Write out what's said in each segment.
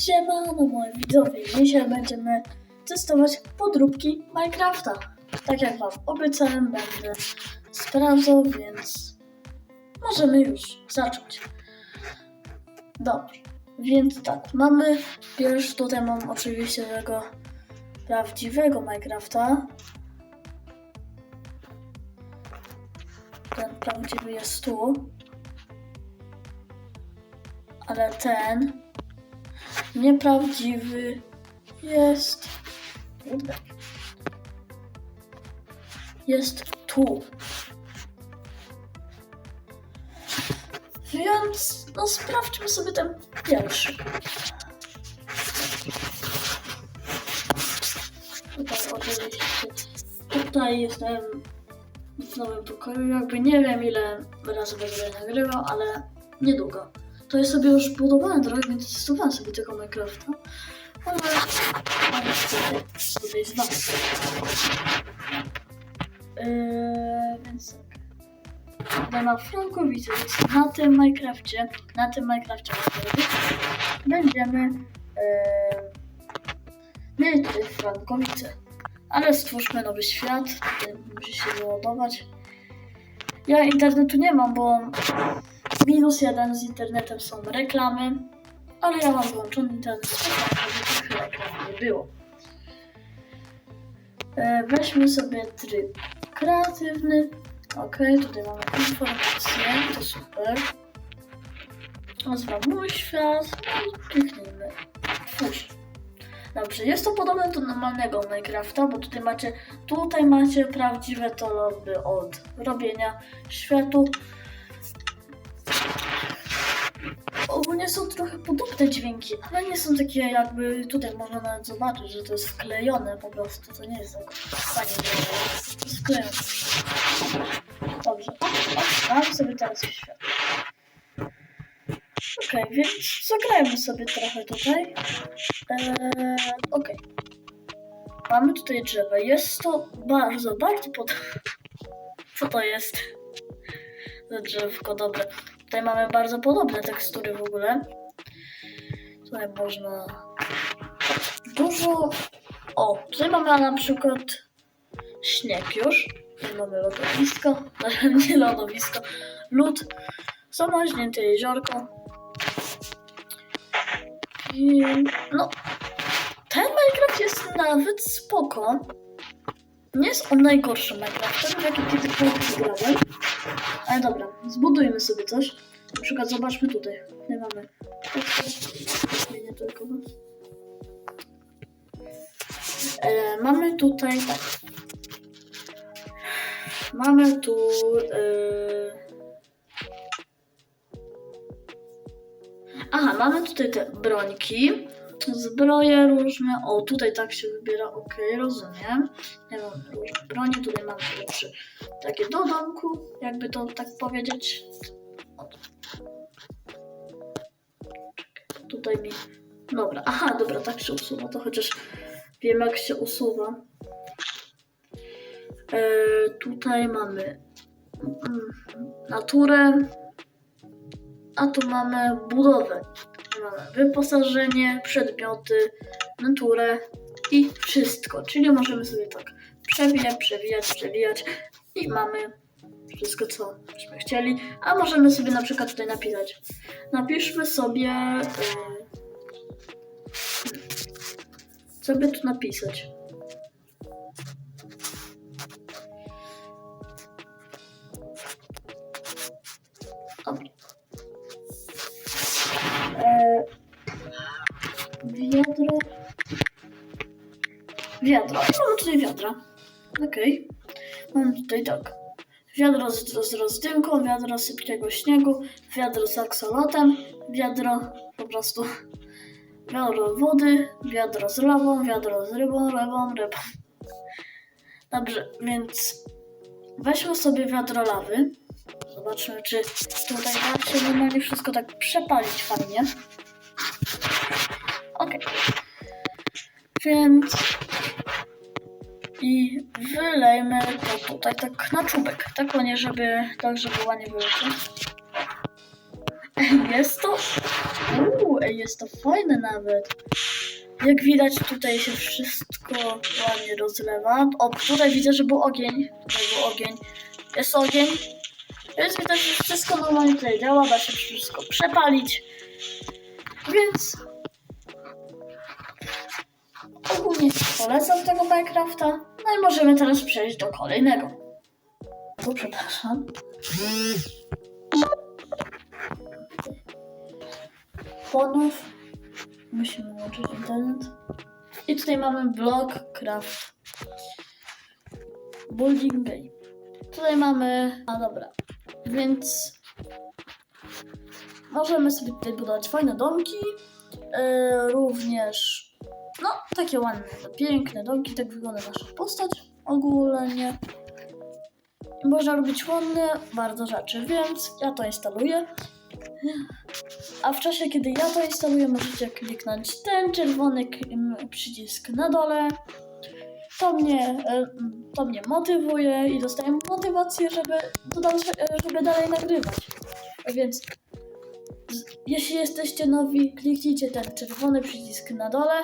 Siemano moi widzowie, dzisiaj będziemy testować podróbki Minecrafta. Tak jak wam obiecałem, będę sprawdzał, więc możemy już zacząć. Dobrze, więc tak, mamy pierwszy, tutaj mam oczywiście tego prawdziwego Minecrafta. Ten prawdziwy jest tu. Ale ten nieprawdziwy jest. Jest tu. Więc no sprawdźmy sobie ten pierwszy. Tutaj jestem w nowym pokoju. Jakby nie wiem ile razy będę nagrywał, ale niedługo. To jest sobie już budowane trochę, więc testowałem sobie tego Minecrafta. Ale... Ale tutaj jest wam. Yy, więc tak. Tutaj mam Frankowice, więc na tym Minecrafcie, na tym Minecrafcie będziemy yy, mieli tutaj Frankowice. Ale stwórzmy nowy świat, tutaj musi się wyładować. Ja internetu nie mam, bo minus jeden z internetem są reklamy, ale ja mam wyłączony internet, żeby tych reklam nie było. E, Weźmy sobie tryb kreatywny. Ok, tutaj mamy informacje, to super. Nazwa mój świat. No, Kliknijmy. Dobrze, jest to podobne do normalnego Minecrafta, bo tutaj macie, tutaj macie prawdziwe to lobby od robienia światu. Ogólnie są trochę podobne dźwięki, ale nie są takie jakby tutaj można nawet zobaczyć, że to jest wklejone po prostu. To nie jest tak fajnie, to jest wklejone. Dobrze, mam sobie teraz świat. Okej, więc zagrajmy sobie trochę tutaj. Eee, Okej. Mamy tutaj drzewo. Jest to bardzo, bardzo podobne. Co to jest? Za drzewko, dobre. Tutaj mamy bardzo podobne tekstury w ogóle. Tutaj można dużo. O, tutaj mamy na przykład śnieg już. Tutaj mamy lodowisko, nie lodowisko, lód, zamaźnięte jeziorko. I no, ten Minecraft jest nawet spoko. Nie jest on najgorszy Minecraft, jaki kiedykolwiek grałem. Ale dobra, zbudujmy sobie coś. Na przykład zobaczmy tutaj. Nie mamy. Tylko. E, mamy tutaj tak. Mamy tu. E... Aha, mamy tutaj te brońki. Zbroje różne. O, tutaj tak się wybiera. Ok, rozumiem. Nie mam różne broni. Tutaj mamy rzeczy takie do domku, jakby to tak powiedzieć. Tutaj mi. Dobra, aha, dobra, tak się usuwa. To chociaż wiem, jak się usuwa. E, tutaj mamy mm, naturę, a tu mamy budowę. Mamy wyposażenie, przedmioty, naturę i wszystko. Czyli możemy sobie tak przewijać, przewijać, przewijać i mamy wszystko, co byśmy chcieli. A możemy sobie na przykład tutaj napisać. Napiszmy sobie. y, Co by tu napisać? Wiadro. Wiadro. I mamy tutaj wiadra. Okej. Mam tutaj tak. Wiadro z, z rozdymką, wiadro sypkiego śniegu, wiadro z aksolotem, wiadro po prostu. Wiadro wody, wiadro z lawą, wiadro z rybą, rybą, rybą. Dobrze, więc weźmy sobie wiadro lawy. Zobaczmy, czy tutaj da się wszystko tak przepalić fajnie. Okej. Więc i wylejmy to tutaj tak na czubek. Tak ładnie, żeby, tak żeby ładnie było. Jest to... Uuu, jest to fajne nawet. Jak widać, tutaj się wszystko ładnie rozlewa. O, tutaj widzę, że był ogień. Tutaj był ogień. Jest ogień. Więc widać, że wszystko normalnie tutaj działa, da się wszystko przepalić. Więc ogólnie polecam tego Minecrafta. No i możemy teraz przejść do kolejnego. Tu przepraszam. Ponów. Musimy włączyć internet. I tutaj mamy Blockcraft. Building Game. Tutaj mamy. A dobra. Więc możemy sobie tutaj budować fajne domki. Yy, również. No, takie ładne, piękne domki. Tak wygląda nasza postać ogólnie. Można robić ładne bardzo rzeczy, więc ja to instaluję. A w czasie, kiedy ja to instaluję, możecie kliknąć ten czerwony przycisk na dole. To mnie, e, to mnie motywuje i dostaję motywację, żeby, e, żeby dalej nagrywać. Więc jeśli jesteście nowi, kliknijcie ten czerwony przycisk na dole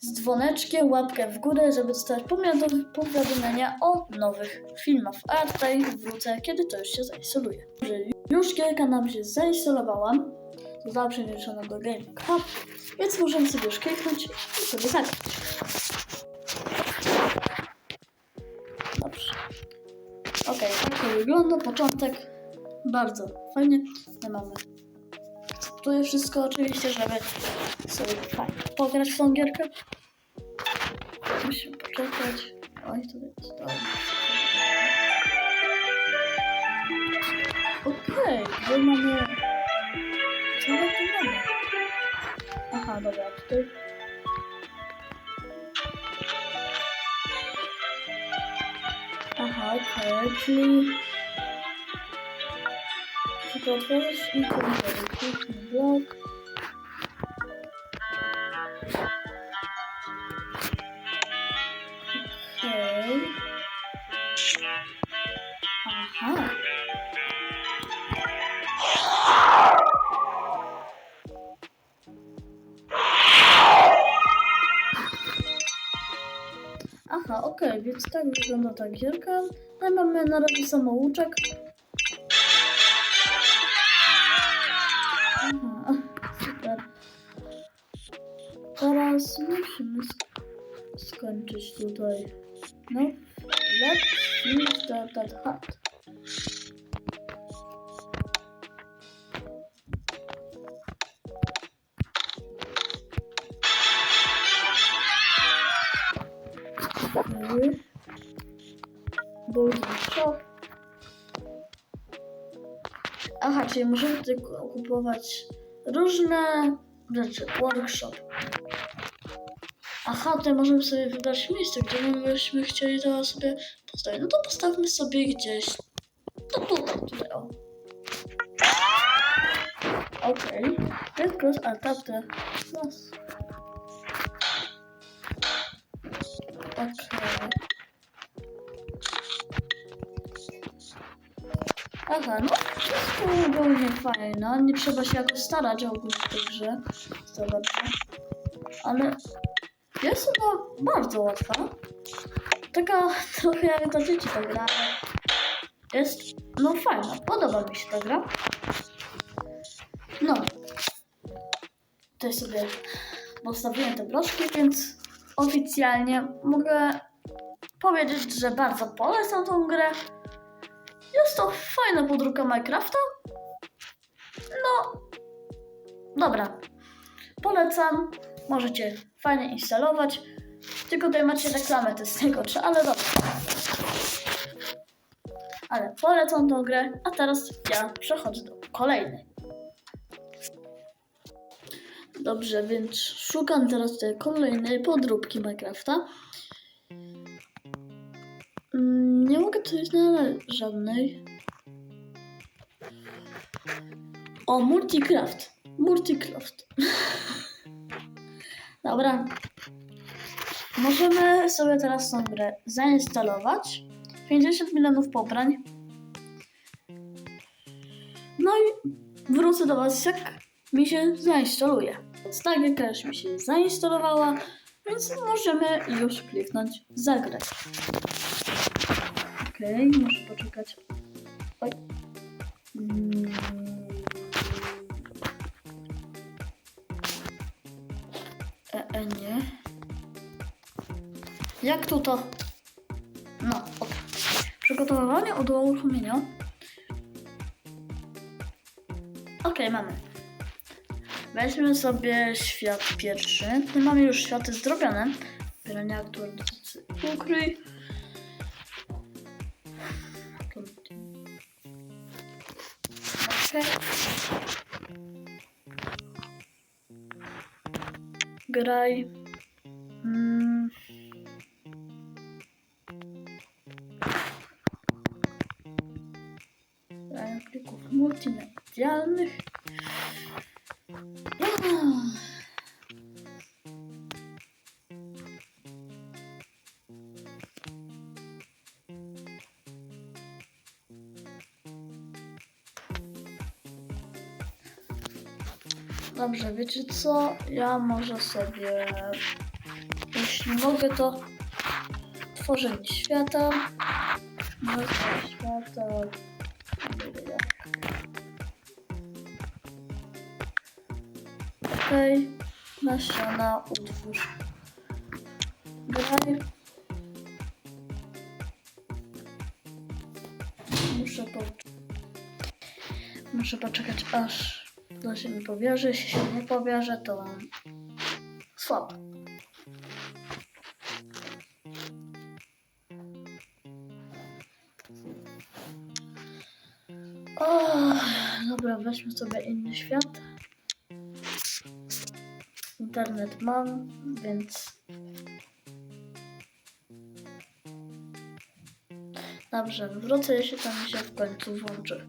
z dzwoneczkiem, łapkę w górę, żeby dostać powiado- powiadomienia o nowych filmach. A tutaj wrócę, kiedy to już się zainstaluje. Już kilka nam się zainstalowałam. Została przeniesiona do Game Cup, więc możemy sobie już kliknąć i sobie zagrać. Dobrze. Okej, tak to wygląda. Początek. Bardzo fajnie. My mamy. Tu wszystko oczywiście, żeby sobie fajnie pograć w tą gierkę. Musimy poczekać. Oj, tutaj jest to. Okej, okay, mamy... Co my tu mamy? Aha, dobra, tutaj... Aha, okej, okay, czyli... Muszę to otworzyć i komputer. Blok. Okej. Aha. Aha, okej, więc tak wygląda ta gierka. No i mamy na razie samouczek. Teraz musimy sk- skończyć tutaj. No, let's finish that, hut. Aha, czyli możemy tutaj ku- kupować różne rzeczy. Workshop. Aha, tutaj możemy sobie wybrać miejsce, gdzie my byśmy chcieli to sobie postawić. No to postawmy sobie gdzieś. To tutaj, tutaj, o. Okej. Red cross and tap the plus. Okej. Aha, no wszystko ogólnie fajne. Nie trzeba się jakoś starać ogólnie w grze. Zobacz. Ale jest ona bardzo łatwa. Taka trochę jak dla dzieci ta gra. Jest no fajna. Podoba mi się ta gra. No. Tutaj sobie postawiłem te bloczki, więc oficjalnie mogę powiedzieć, że bardzo polecam tą grę. Jest to fajna podróbka Minecrafta. No, dobra. Polecam. Możecie fajnie instalować. Tylko tutaj macie reklamę to jest najgorsze, ale dobra. Ale polecam tą grę, a teraz ja przechodzę do kolejnej. Dobrze, więc szukam teraz tej kolejnej podróbki Minecrafta. Mm, Nie mogę tutaj znaleźć żadnej. O, Multicraft. Multicraft. Dobra. Możemy sobie teraz tą grę zainstalować. 50 milionów pobrań. No i wrócę do Was, jak mi się zainstaluje. Więc ta gierka już mi się zainstalowała, więc możemy już kliknąć zagrać. Okej, muszę poczekać. Jak tu to? No, ok. Przygotowywanie od uruchomienia. Okej, mamy. Weźmy sobie świat pierwszy. Tu mamy już światy zrobione. Wybieranie aktualizacji. Ukryj. Okej. Graj. Mm. Dobrze, wiecie co? Ja może sobie, jeśli mogę, to tworzenie świata. Nazwa świata. Okej, nasiona, utwórz. Graj. Muszę po... Muszę poczekać aż to się mi powierzy. Jeśli się nie powierzy, to słabo. O, dobra, weźmy sobie inny świat. Internet mam, więc. Dobrze, wrócę, jeśli tam się w końcu włączy.